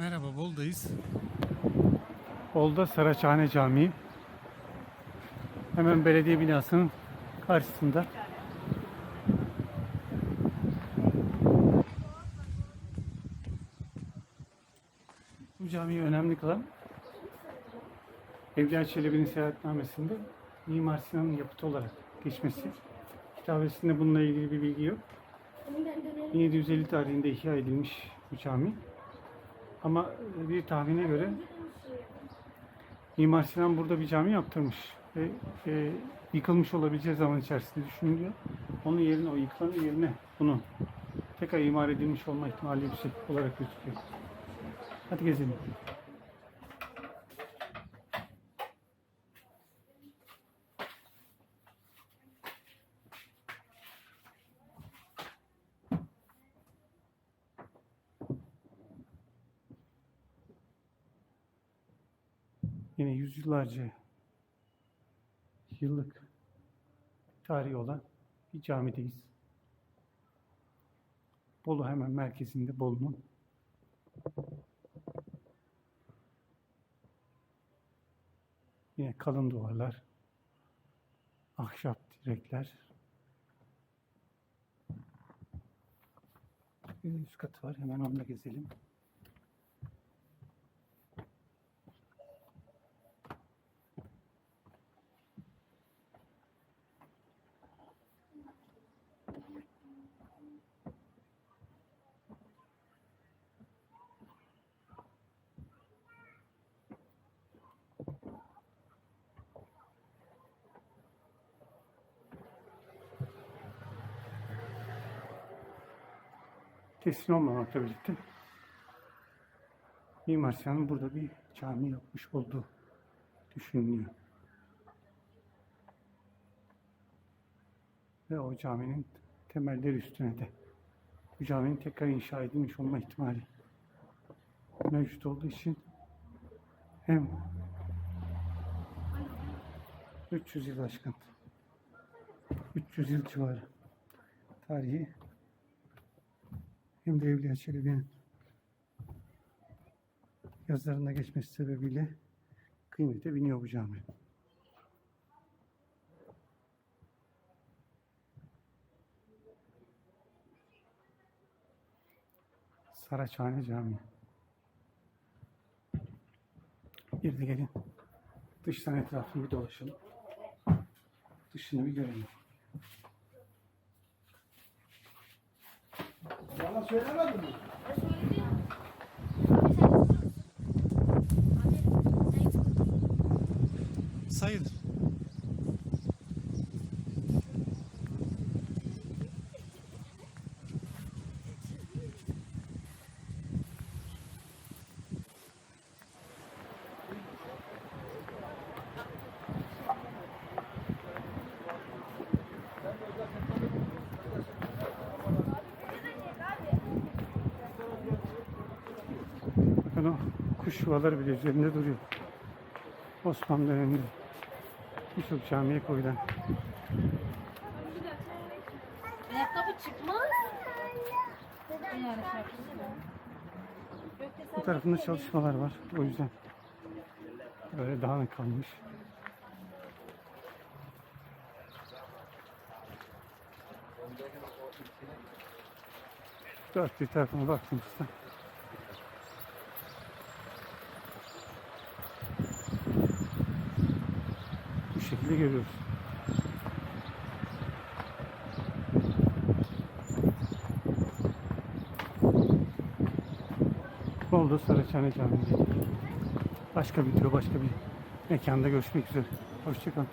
Merhaba, Bol'dayız. Bolda Saraçhane Camii. Hemen belediye binasının karşısında. Bu camiyi önemli kılan Evliya Çelebi'nin seyahatnamesinde Mimar Sinan'ın yapıtı olarak geçmesi. Kitabesinde bununla ilgili bir bilgi yok. 1750 tarihinde ihya edilmiş bu cami. Ama bir tahmine göre Mimar Sinan burada bir cami yaptırmış ve e, yıkılmış olabileceği zaman içerisinde düşünülüyor. Onun yerine, o yıkılanın yerine bunu tekrar imar edilmiş olma ihtimali yüksek olarak gözüküyor. Hadi gezelim. Yine yüzyıllarca yıllık tarihi olan bir camideyiz. Bolu hemen merkezinde Bolu'nun. Yine kalın duvarlar, ahşap direkler. Bir üst katı var. Hemen onu da gezelim. Kesin olmamakla birlikte Mimar Sinan'ın burada bir cami yapmış olduğu düşünülüyor. Ve o caminin temelleri üstüne de bu caminin tekrar inşa edilmiş olma ihtimali mevcut olduğu için hem 300 yıl aşkın 300 yıl civarı tarihi hem de Evliya Çelebi'nin yazılarında geçmesi sebebiyle kıymete biniyor bu cami. Saraçhane Camii. Bir de gelin dıştan etrafını bir dolaşalım. Dışını bir görelim. Bana söylemedin mi? Sayılır. Bakın o kuş yuvaları bile üzerinde duruyor. Osmanlı döneminde birçok camiye koyulan. Ayakkabı çıkmaz. Bu tarafında çalışmalar var. O yüzden böyle dağınık kalmış. Dört bir tarafına baktığımızda şekilde görüyoruz. Oldu Saraçhane Camii'nde. Başka bir video, başka bir mekanda görüşmek üzere. Hoşçakalın.